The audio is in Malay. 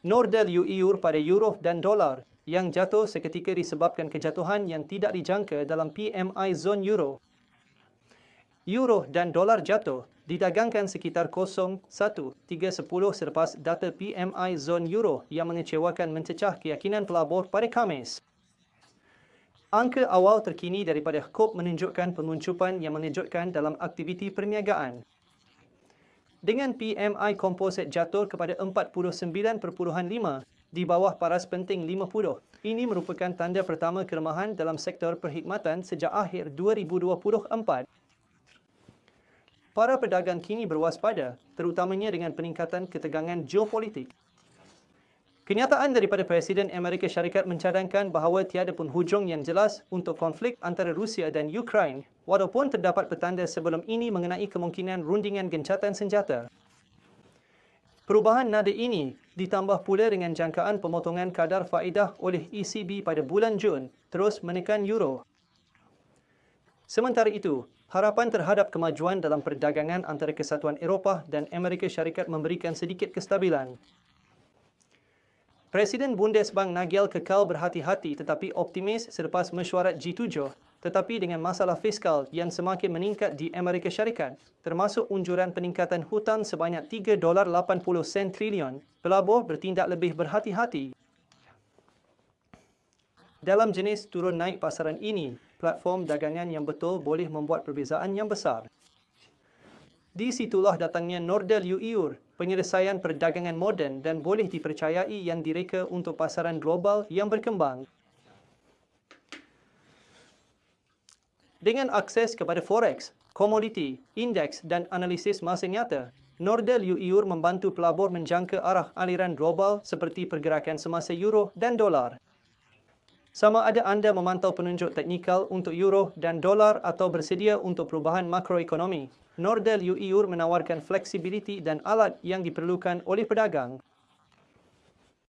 Nordel UEUR pada euro dan dolar yang jatuh seketika disebabkan kejatuhan yang tidak dijangka dalam PMI zon euro. Euro dan dolar jatuh didagangkan sekitar 0.1 310 selepas data PMI zon euro yang mengecewakan mencecah keyakinan pelabur pada Khamis. Angka awal terkini daripada KOP menunjukkan penguncupan yang mengejutkan dalam aktiviti perniagaan. Dengan PMI komposit jatuh kepada 49.5 di bawah paras penting 50, ini merupakan tanda pertama kelemahan dalam sektor perkhidmatan sejak akhir 2024. Para pedagang kini berwaspada, terutamanya dengan peningkatan ketegangan geopolitik. Kenyataan daripada Presiden Amerika Syarikat mencadangkan bahawa tiada pun hujung yang jelas untuk konflik antara Rusia dan Ukraine, walaupun terdapat petanda sebelum ini mengenai kemungkinan rundingan gencatan senjata. Perubahan nada ini ditambah pula dengan jangkaan pemotongan kadar faedah oleh ECB pada bulan Jun terus menekan euro. Sementara itu, harapan terhadap kemajuan dalam perdagangan antara Kesatuan Eropah dan Amerika Syarikat memberikan sedikit kestabilan. Presiden Bundesbank Nagel kekal berhati-hati tetapi optimis selepas mesyuarat G7 tetapi dengan masalah fiskal yang semakin meningkat di Amerika Syarikat termasuk unjuran peningkatan hutang sebanyak 3 dolar 80 sen trilion. Pelabur bertindak lebih berhati-hati. Dalam jenis turun naik pasaran ini platform dagangan yang betul boleh membuat perbezaan yang besar di situlah datangnya Nordel UEUR, penyelesaian perdagangan moden dan boleh dipercayai yang direka untuk pasaran global yang berkembang. Dengan akses kepada forex, komoditi, indeks dan analisis masa nyata, Nordel UEUR membantu pelabur menjangka arah aliran global seperti pergerakan semasa euro dan dolar. Sama ada anda memantau penunjuk teknikal untuk euro dan dolar atau bersedia untuk perubahan makroekonomi, Nordel UEUR menawarkan fleksibiliti dan alat yang diperlukan oleh pedagang